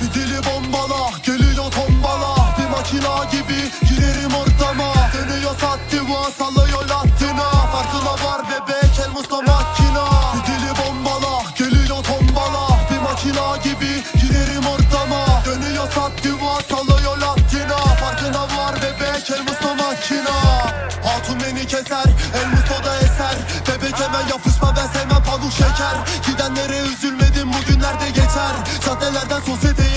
Fidili bombala Geliyor tombala. Bir makina gibi girerim ortama. Dönüyor sattiva sallıyor latina Farkına var bebek el musta makina Fidili bombala Geliyor tombala. Bir makina gibi girerim ortama. Dönüyor sattiva sallıyor latina Farkına var bebek el musta makina Hatun beni keser el mustoda eser. Bebek hemen yapışma ben sevmem pamuk şeker. Gidenlere üzülmedim bugünlerde geçer. Caddelerden sosyeteyi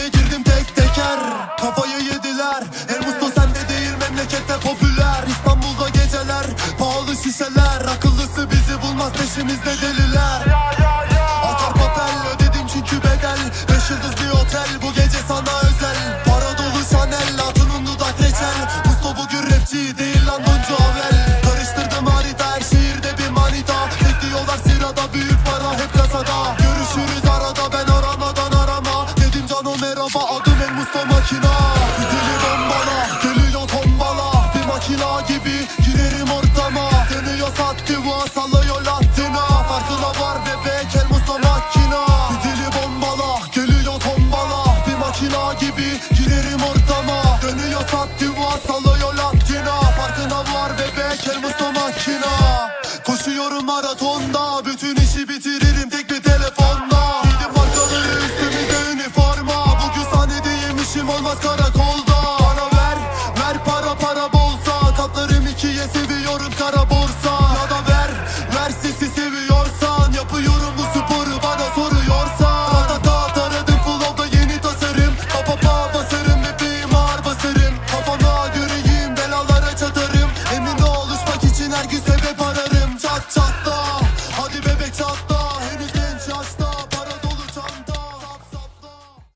Girerim ortama. Dönüyor sattı bu sallıyor lattina Farkına var bebek el musta makina Dili bombala geliyor tombala. Bir makina gibi girerim ortama. Dönüyor sattı bu sallıyor lattina Farkına var bebek el musta makina. Koşuyorum maratonda bütün işi bitir talk